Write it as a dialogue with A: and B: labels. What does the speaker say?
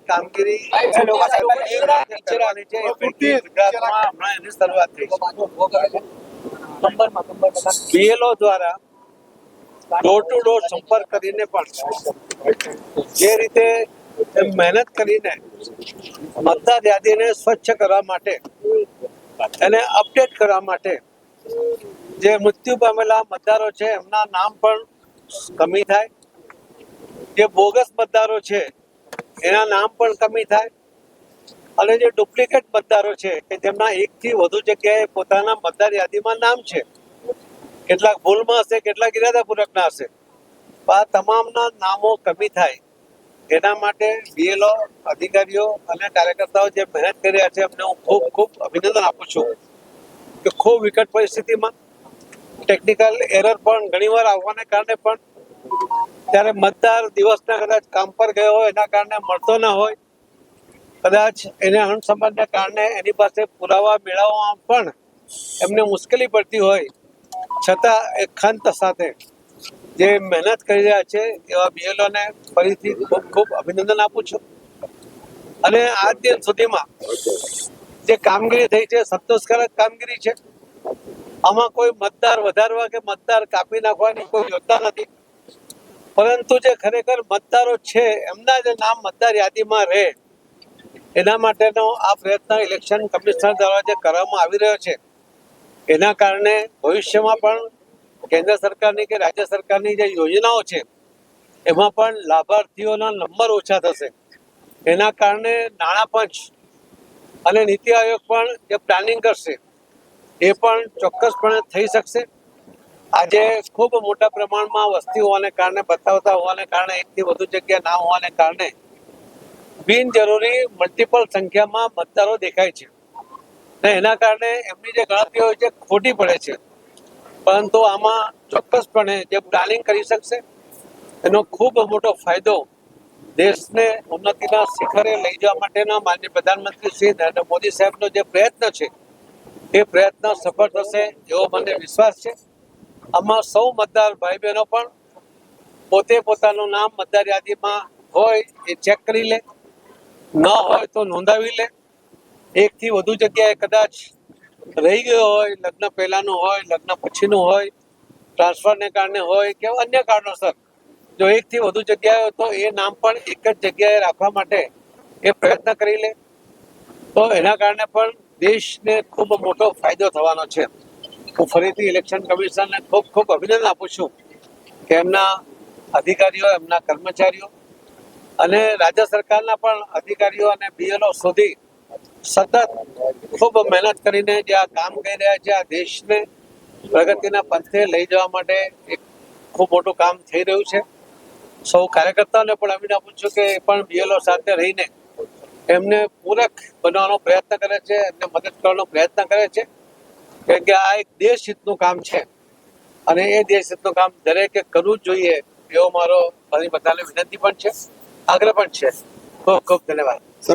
A: કામગીરી કરવાની છે ગુજરાતમાં હમણાં એની શરૂઆત થઈ છે. બીએલઓ દ્વારા ડોર ટુ ડોર સંપર્ક કરીને પણ જે રીતે મહેનત કરીને મતદાર યાદીને સ્વચ્છ કરવા માટે એને અપડેટ કરવા માટે જે મૃત્યુ પામેલા મતદારો છે એમના નામ પણ કમી થાય. જે બોગસ મતદારો છે એના નામ પણ કમી થાય. અને જે ડુપ્લિકેટ મતદારો છે કે જેમના એકથી વધુ જગ્યાએ પોતાના મતદાર યાદીમાં નામ છે. કેટલાક ભૂલમાં હશે, કેટલાક ઇરાદાપૂર્વકના હશે. આ તમામના નામો કમી થાય. એના માટે બીએલઓ અધિકારીઓ અને કાર્યકર્તાઓ જે મહેનત કરી રહ્યા છે, એમને હું ખૂબ ખૂબ અભિનંદન આપું છું કે ખૂબ વિકટ પરિસ્થિતિમાં ટેકનિકલ એરર પણ ઘણીવાર આવવાને કારણે પણ ત્યારે મતદાર દિવસના કદાચ કામ પર ગયો હોય, એના કારણે મળતો ન હોય, કદાચ એને અણસમજને કારણે એની પાસે પુરાવા મેળવવામાં પણ એમને મુશ્કેલી પડતી હોય. છતાં એ ખંત સાથે જે મહેનત કરી રહ્યા છે, એવા બીએલઓને ફરીથી ખૂબ ખૂબ અભિનંદન આપું છું. અને આજ દિન સુધીમાં જે કામગીરી થઈ છે, સંતોષકારક કામગીરી છે, આમાં કોઈ મતદાર વધારવા કે મતદાર કાપી નાખવાની કોઈ યોજના નથી. પરંતુ જે ખરેખર મતદારો છે, એમના જે નામ મતદાર યાદીમાં રહે, એના માટેનો આ પ્રયત્ન ઇલેક્શન કમિશનર દ્વારા જે કરવામાં આવી રહ્યો છે, એના કારણે ભવિષ્યમાં પણ કેન્દ્ર સરકારની કે રાજ્ય સરકારની જે યોજનાઓ છે, એમાં પણ લાભાર્થીઓના નંબર ઓછા થશે. એના કારણે નાણાં પંચ અને નીતિ આયોગ પણ જે પ્લાનિંગ કરશે, એ પણ ચોક્કસપણે થઈ શકશે. આજે ખૂબ મોટા પ્રમાણમાં વસ્તી હોવાને કારણે, બતાવતા હોવાને કારણે, એકથી વધુ જગ્યા ના હોવાને કારણે બિનજરૂરી મલ્ટિપલ સંખ્યામાં મતદારો દેખાય છે. ને એના કારણે એમની જે ગણતરી હોય છે ખોટી પડે છે. પરંતુ આમાં ચોક્કસપણે જે પ્લાનિંગ કરી શકશે, એનો ખૂબ મોટો ફાયદો દેશને ઉન્નતિના શિખરે લઈ જવા માટેના માનનીય પ્રધાનમંત્રી શ્રી નરેન્દ્ર મોદી સાહેબનો જે પ્રયત્ન છે, એ પ્રયત્ન સફળ થશે એવો મને વિશ્વાસ છે. આમાં સૌ મતદાર ભાઈ બહેનો પણ પોતે પોતાનું નામ મતદાર યાદીમાં હોય એ ચેક કરી લે. ન હોય તો નોંધાવી લે. એકથી વધુ જગ્યાએ કદાચ રહી ગયો હોય, લગ્ન પહેલાનું હોય, લગ્ન પછીનું હોય, ટ્રાન્સફરને કારણે હોય કે અન્ય કારણોસર. જો એકથી વધુ જગ્યાએ હોય તો એ નામ પણ એક જ જગ્યાએ રાખવા માટે એ પ્રયત્ન કરી લે. તો એના કારણે પણ દેશને ખૂબ મોટો ફાયદો થવાનો છે. હું ફરીથી ઇલેક્શન કમિશનને ખૂબ ખૂબ અભિનંદન આપું છું કે એમના અધિકારીઓ, એમના કર્મચારીઓ અને રાજ્ય સરકારના પણ અધિકારીઓ અને બીએલઓ સુધી સતત ખૂબ મહેનત કરીને જે આ કામ કરી રહ્યા છે, આ દેશને પ્રગતિના પંથે લઈ જવા માટે એક ખૂબ મોટું કામ થઈ રહ્યું છે. સૌ કાર્યકર્તાઓને પણ અભિનંદન આપું છું કે પણ બીએલઓ સાથે રહીને એમને પૂરક બનવાનો પ્રયત્ન કરે છે, એમને મદદ કરવાનો પ્રયત્ન કરે છે. કારણ કે આ એક દેશ હિતનું કામ છે. અને એ દેશ હિતનું કામ દરેકે કરવું જ જોઈએ. એવો મારો બધાને વિનંતી પણ છે. આગ્રહ પણ છે. ખૂબ ખૂબ ધન્યવાદ.